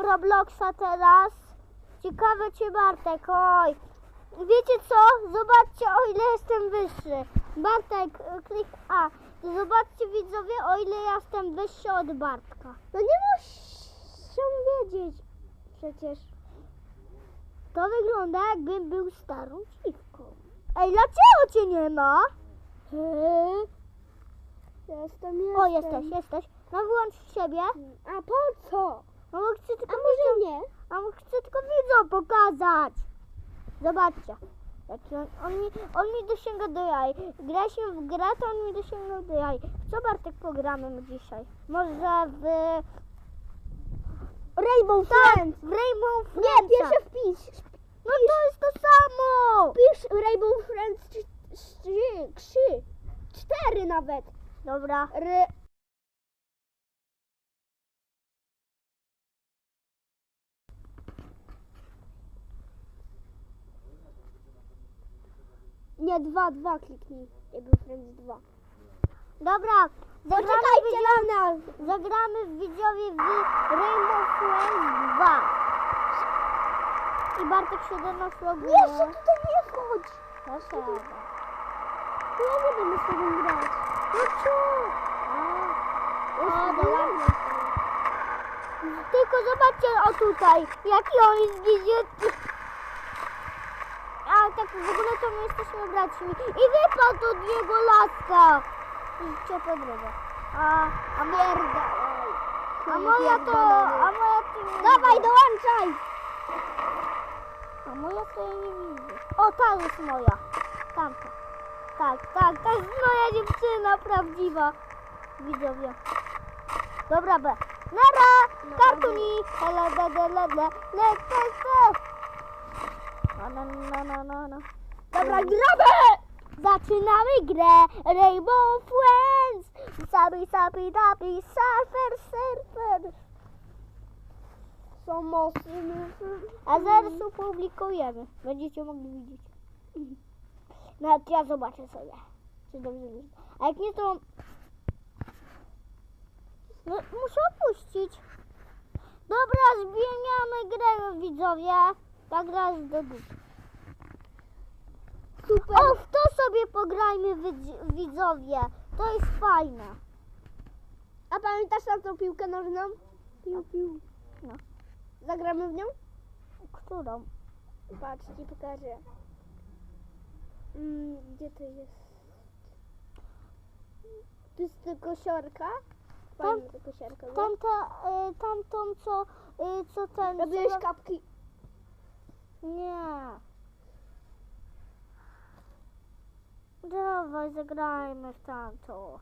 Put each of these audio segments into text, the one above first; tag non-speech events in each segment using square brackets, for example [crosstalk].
w Robloxa teraz. Ciekawe czy Bartek, oj. Wiecie co? Zobaczcie o ile jestem wyższy. Bartek, y, klik A. Zobaczcie widzowie o ile ja jestem wyższy od Bartka. No nie muszą wiedzieć przecież. To wygląda jakbym był starą dziwką. Ej, dlaczego cię nie ma? [laughs] Eee, Jestem, jestem. O, jesteś, jesteś. No wyłącz siebie. A po co? No bo chcę A tylko może nie? A bo chcę tylko widzom pokazać. Zobaczcie. Jaki on, on, mi, on mi dosięga do jaj. Graliśmy w grę, to on mi dosięgnął do jaj. Co Bartek pogramy dzisiaj? Może w... Rainbow Tak, Friends. w Rainbow Nie, Friendsa. pierwsze wpisz. No to jest to samo. Wpisz Rainbow Friends trzy, trzy, trzy, cztery nawet. Dobra. R Nie, dwa, dwa kliknij. Rainbow Friends 2. Dobra. Zagramy, Poczekajcie na nas. zagramy w widzowie w Rainbow Friends 2. I Bartek się do nas loguje. Jeszcze tutaj nie wchodź. Proszę. To ja nie będę z tobą grać. No co? O, dobra. Tylko zobaczcie o tutaj, jaki on jest giziutki. Tak w ogóle to my jesteśmy braćmi. I wypadł od niego laska. Idźcie po drogę. A, a Pierdalaj. a moja to, a moja to Dawaj, dołączaj. A moja to ja nie widzę. O, ta jest moja. Tamta. Tak, tak, to jest moja dziewczyna prawdziwa. Widzowie. Dobra, B. Nara! Kartuni! Hele, de, de, le, le, le, te, te. Na, na, na, na, na, na. Dobra, gramy. Zaczynamy grę Rainbow Friends! Sabi, sabi, dabi, surfer, surfer. Są mocne. A zaraz opublikujemy. Będziecie mogli widzieć. Nawet ja zobaczę sobie. Czy dobrze widzę. A jak nie, to... No, muszę opuścić. Dobra, zmieniamy grę, widzowie. Ta gra jest do dupy. Super. O, w to sobie pograjmy, widz- widzowie. To jest fajne. A pamiętasz na tą piłkę nożną? Piu, piu. No. Zagramy w nią? Którą? Patrz, ci pokażę. Mm, gdzie to jest? To jest tylko siorka? No. Tamta, y, tamtą, co, y, co ten... Robiłeś co- kapki. Nie. Dawaj, zagrajmy w tamto.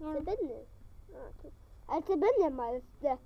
Nie. Cebeny. A, tu. Ale cebeny ma SD.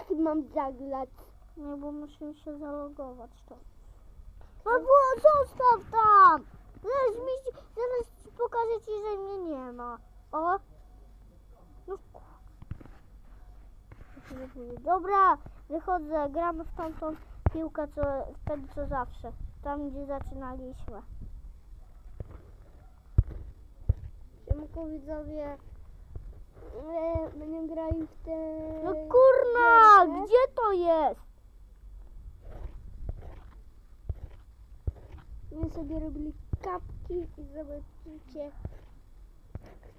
Jak mam zagrać? Nie, bo musimy się zalogować to. No było, zostaw tam! Zaraz, mi, zaraz pokażę ci, że mnie nie ma. O! No Dobra, wychodzę, gramy w tamtą piłkę, co wtedy co zawsze. Tam, gdzie zaczynaliśmy. Siemko widzowie. E, będziemy grali w te... No kurna, gierkę. gdzie to jest? My sobie robili kapki i zobaczycie,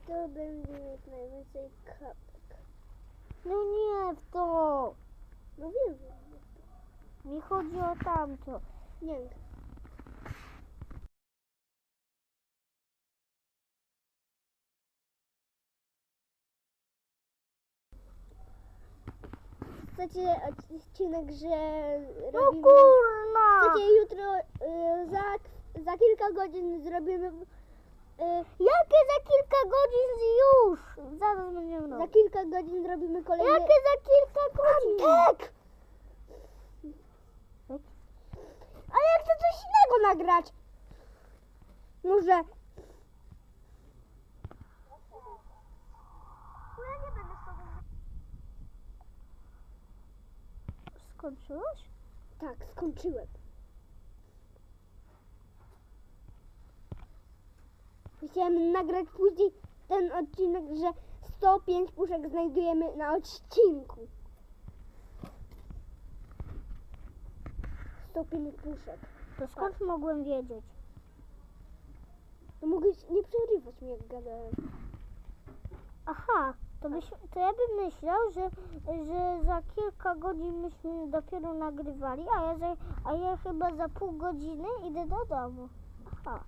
kto będzie mieć najwięcej kapek. No nie w to. No wiem, Mi chodzi o tamto. nie wiem. Chcecie odcinek, że No robimy... kurna! Chcecie jutro, y, za, za kilka godzin zrobimy... Y, Jakie za kilka godzin już? Zaraz będziemy za kilka godzin robimy kolejny... Jakie za kilka godzin? Tak! Ale ja chcę coś innego nagrać. Może... Skończyłeś? Tak, skończyłem. Chciałem nagrać później ten odcinek, że 105 puszek znajdujemy na odcinku. stopień puszek. To skąd mogłem wiedzieć? No mogłeś nie przerywać mi jak gadałem. Aha, to, byś, to ja bym myślał, że, że za kilka godzin myśmy dopiero nagrywali, a ja, za, a ja chyba za pół godziny idę do domu. Aha,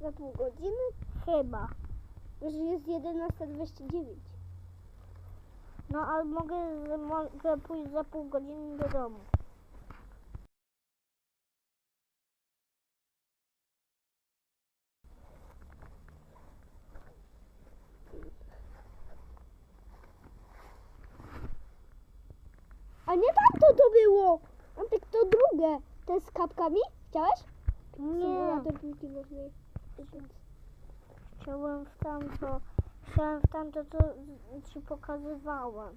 Za pół godziny? chyba. Że jest 11.29. No ale mogę, mogę pójść za pół godziny do domu. A nie tamto to było! Antek to drugie. Te z kapkami? Chciałeś? Nie, Symulator piłki nożnej. chciałem w tamto, chciałem w tamto, co ci pokazywałem.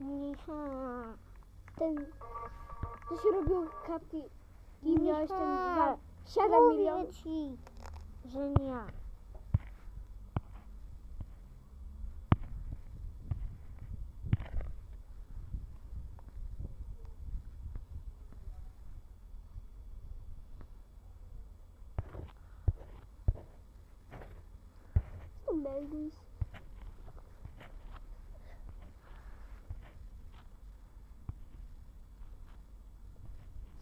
Nie, Ten, to się robią kapki i miałeś ten dwa, 7 mówię milionów. ci, że nie. Melvis.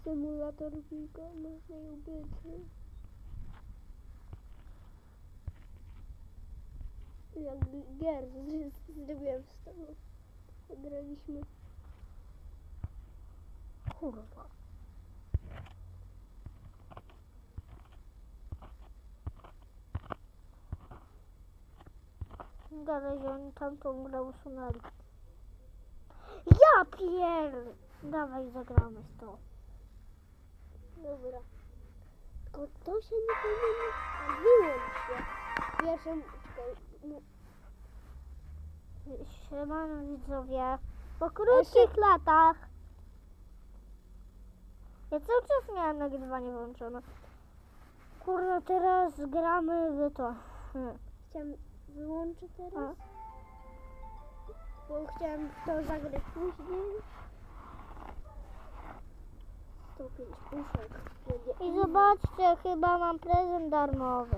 Symulator piłka nożnej ubytny. Jak gier zrobiłem z tobą. Graliśmy. Kurwa. Gadaj, że oni tamtą grę usunęli. Ja pier... Dawaj, zagramy z to. Dobra. Tylko to się nie powinno wyłączyć się. Pierwszą, czekaj, no, Siemano widzowie. Po krótkich latach. Ja cały czas miałem nagrywanie włączone. Kurwa, teraz gramy w to. Hmm. Chciałam wyłączyć A? teraz. Bo chciałam to zagrać później. 105 puszek. I zobaczcie, chyba mam prezent darmowy.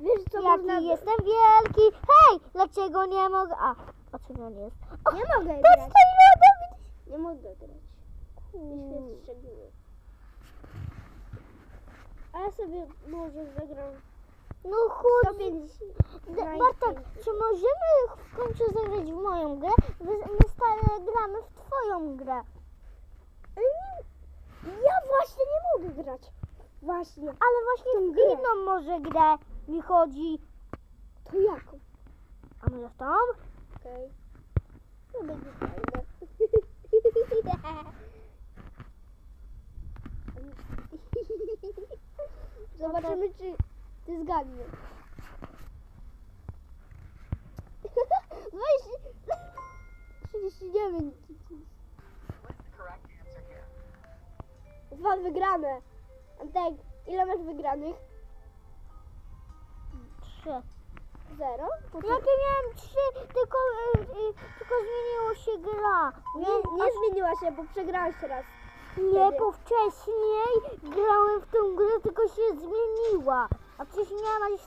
Wiesz co Jaki można... jestem wielki! Hej! Dlaczego nie mogę? A, o czym on jest? O, Nie mogę grać. Nie mogę grać. Jeśli strzeliłem. A ja sobie może zagram No chodź. 150. D- Bartek, czy możemy w końcu zagrać w moją grę? My, my stale gramy w twoją grę. Ja właśnie nie mogę grać. Właśnie. Ale właśnie w grę. inną może grę mi chodzi. To jaką? A my w tą? Okej. To będzie [laughs] fajne. [laughs] Zobaczymy, czy ty zgadniesz. Weź! 39. Dwa wygrane. Antek, ile masz wygranych? Trzy. Zero? Jakie miałem trzy, tylko, y, y, tylko zmieniło się gra. Nie, nie zmieniła się, bo przegrałeś raz. Nie, bo wcześniej grałem w tą grę, tylko się zmieniła. A aż,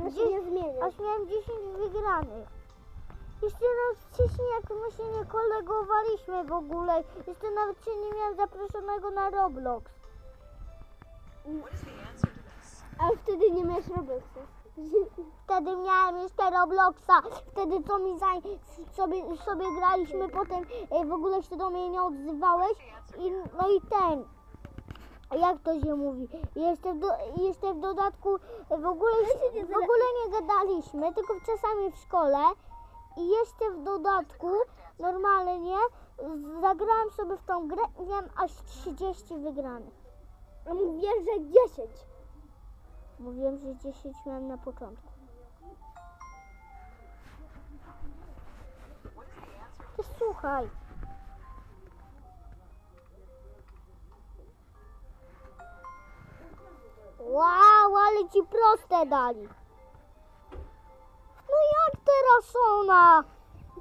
Ona się nie zmienia. aż miałem 10 wygranych. Jeszcze nawet wcześniej, jak my się nie kolegowaliśmy w ogóle, jeszcze nawet się nie miałem zaproszonego na Roblox. Ale wtedy nie miałeś Robloxa. [laughs] Wtedy miałem jeszcze Robloxa, wtedy co mi zaj, sobie, sobie graliśmy, potem e, w ogóle się do mnie nie odzywałeś i no i ten, jak to się mówi, jeszcze w, do, jeszcze w dodatku w ogóle, się, w ogóle nie gadaliśmy, tylko czasami w szkole i jeszcze w dodatku normalnie zagrałem sobie w tą grę i miałem aż 30 wygranych. A mówię, że 10. Mówiłem, że 10 miałem na początku. Ty słuchaj. Wow, ale ci proste dali. No jak teraz ona?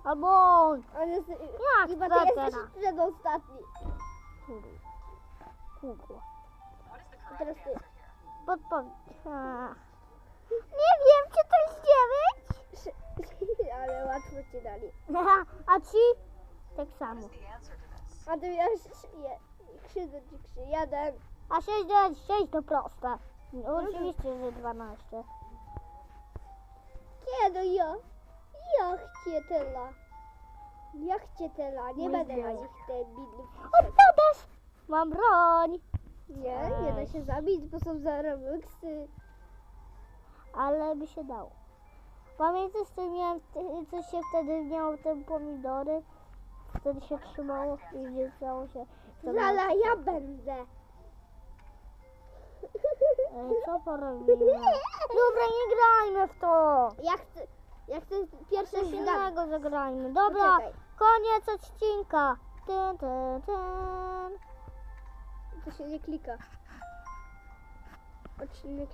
Albo on. On jest... Jak Chyba ty jesteś teraz? przedostatni. Kurwa. Teraz ty. Podpowiedź. Nie wiem, czy to jest dziewięć? [laughs] Ale łatwo ci dali. A ci? Tak samo. A ty miałeś je, krzywdę ci krzy. Jeden. A 6 dodać 6 to proste. No, oczywiście, że 12. Kiedy ja? Ja chcę tyle. Ja chcę tyle. Nie Nie będę na wiem. nich debilów. Oddasz! Mam broń! Nie, nie da się zabić, bo są za Robuxy. Ale by się dało. Pamiętasz, co, miałem, wte- co się wtedy miało te pomidory? Wtedy się trzymało i wrzucało się. miało- Zala, ja będę. Ej, Co porobimy? Dobra, nie grajmy w to! Ja chcę, ja chcę pierwsze Coś innego zagrajmy. Dobra, Poczekaj. koniec odcinka. Tyn, tyn, tyn. To się nie klika. Odcinek